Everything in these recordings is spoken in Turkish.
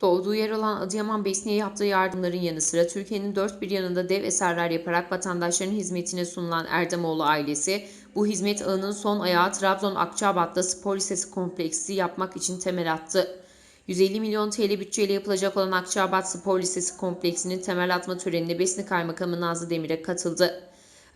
Doğduğu yer olan Adıyaman Besni'ye yaptığı yardımların yanı sıra Türkiye'nin dört bir yanında dev eserler yaparak vatandaşların hizmetine sunulan Erdemoğlu ailesi, bu hizmet ağının son ayağı Trabzon Akçabat'ta spor lisesi kompleksi yapmak için temel attı. 150 milyon TL bütçeyle yapılacak olan Akçabat Spor Lisesi kompleksinin temel atma törenine Besni Kaymakamı Nazlı Demir'e katıldı.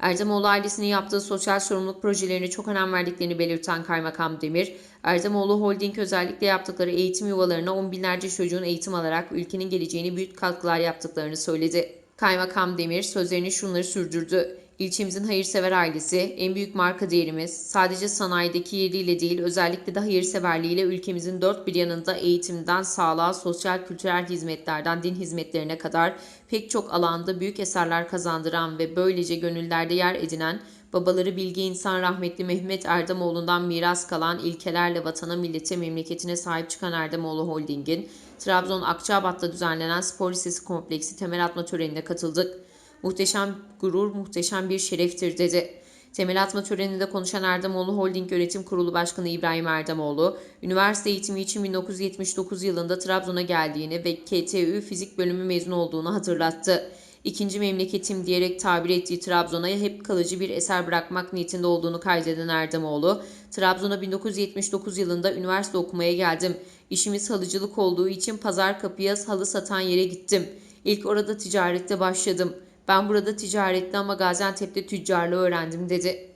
Erdemoğlu ailesinin yaptığı sosyal sorumluluk projelerine çok önem verdiklerini belirten Kaymakam Demir, Erdemoğlu Holding özellikle yaptıkları eğitim yuvalarına on binlerce çocuğun eğitim alarak ülkenin geleceğine büyük katkılar yaptıklarını söyledi. Kaymakam Demir sözlerini şunları sürdürdü. İlçemizin hayırsever ailesi, en büyük marka değerimiz, sadece sanayideki yeriyle değil özellikle de hayırseverliğiyle ülkemizin dört bir yanında eğitimden sağlığa, sosyal kültürel hizmetlerden din hizmetlerine kadar pek çok alanda büyük eserler kazandıran ve böylece gönüllerde yer edinen, babaları bilge insan rahmetli Mehmet Erdemoğlu'ndan miras kalan ilkelerle vatana, millete, memleketine sahip çıkan Erdemoğlu Holding'in Trabzon Akçabat'ta düzenlenen spor lisesi kompleksi temel atma törenine katıldık. Muhteşem gurur, muhteşem bir şereftir dedi. Temel atma töreninde konuşan Erdemoğlu Holding Yönetim Kurulu Başkanı İbrahim Erdemoğlu, üniversite eğitimi için 1979 yılında Trabzon'a geldiğini ve KTÜ fizik bölümü mezun olduğunu hatırlattı. İkinci memleketim diyerek tabir ettiği Trabzon'a hep kalıcı bir eser bırakmak niyetinde olduğunu kaydeden Erdemoğlu, Trabzon'a 1979 yılında üniversite okumaya geldim. İşimiz halıcılık olduğu için pazar kapıya halı satan yere gittim. İlk orada ticarette başladım. Ben burada ticarette ama Gaziantep'te tüccarlığı öğrendim dedi.